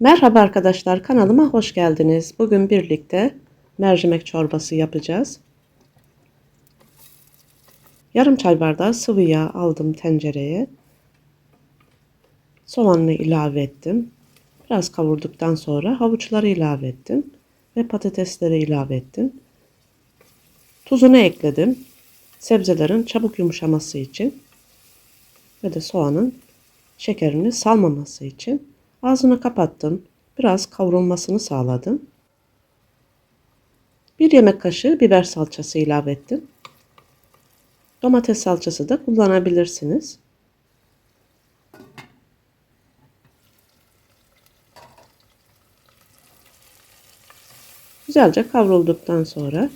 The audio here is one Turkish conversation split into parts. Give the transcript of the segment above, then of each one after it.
Merhaba arkadaşlar kanalıma hoş geldiniz. Bugün birlikte mercimek çorbası yapacağız. Yarım çay bardağı sıvı yağ aldım tencereye. Soğanını ilave ettim. Biraz kavurduktan sonra havuçları ilave ettim ve patatesleri ilave ettim. Tuzunu ekledim. Sebzelerin çabuk yumuşaması için ve de soğanın şekerini salmaması için ağzını kapattım. Biraz kavrulmasını sağladım. Bir yemek kaşığı biber salçası ilave ettim. Domates salçası da kullanabilirsiniz. Güzelce kavrulduktan sonra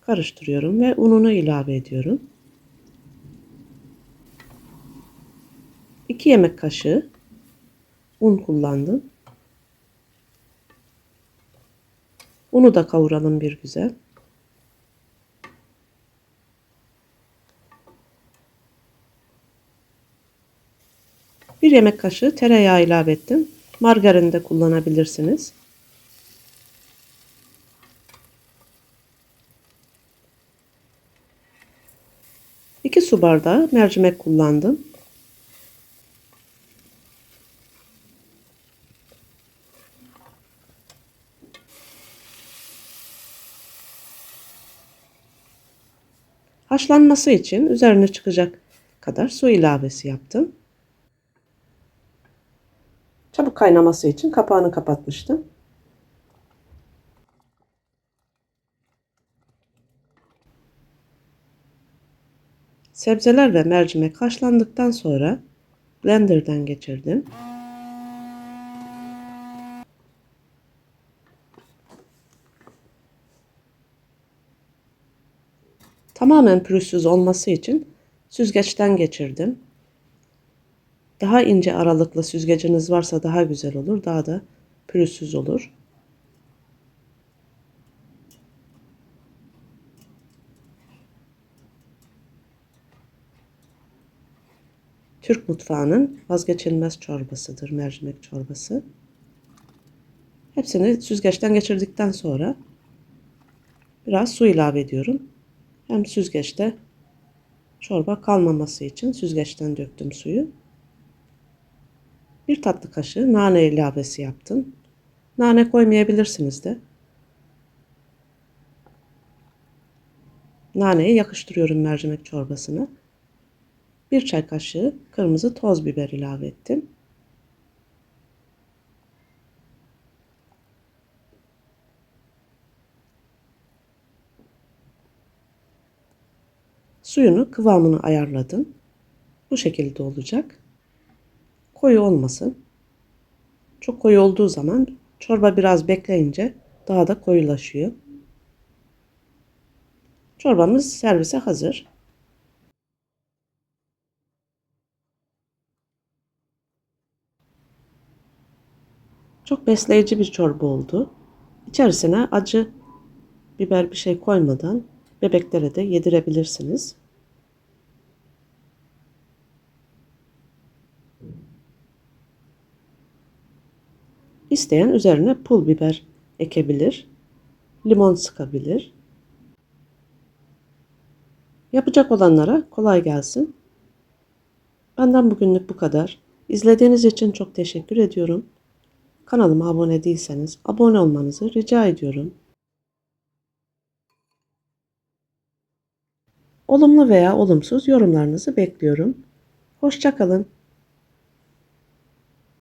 karıştırıyorum ve ununu ilave ediyorum. 2 yemek kaşığı un kullandım. Unu da kavuralım bir güzel. Bir yemek kaşığı tereyağı ilave ettim. Margarin de kullanabilirsiniz. İki su bardağı mercimek kullandım. Haşlanması için üzerine çıkacak kadar su ilavesi yaptım. Çabuk kaynaması için kapağını kapatmıştım. Sebzeler ve mercimek haşlandıktan sonra blenderdan geçirdim. Tamamen pürüzsüz olması için süzgeçten geçirdim. Daha ince aralıklı süzgeciniz varsa daha güzel olur. Daha da pürüzsüz olur. Türk mutfağının vazgeçilmez çorbasıdır mercimek çorbası. Hepsini süzgeçten geçirdikten sonra biraz su ilave ediyorum. Hem süzgeçte çorba kalmaması için süzgeçten döktüm suyu. Bir tatlı kaşığı nane ilavesi yaptım. Nane koymayabilirsiniz de. Naneyi yakıştırıyorum mercimek çorbasına. Bir çay kaşığı kırmızı toz biber ilave ettim. Suyunu kıvamını ayarladım. Bu şekilde olacak. Koyu olmasın. Çok koyu olduğu zaman çorba biraz bekleyince daha da koyulaşıyor. Çorbamız servise hazır. Çok besleyici bir çorba oldu. İçerisine acı biber bir şey koymadan bebeklere de yedirebilirsiniz. İsteyen üzerine pul biber ekebilir. Limon sıkabilir. Yapacak olanlara kolay gelsin. Benden bugünlük bu kadar. İzlediğiniz için çok teşekkür ediyorum. Kanalıma abone değilseniz abone olmanızı rica ediyorum. Olumlu veya olumsuz yorumlarınızı bekliyorum. Hoşçakalın.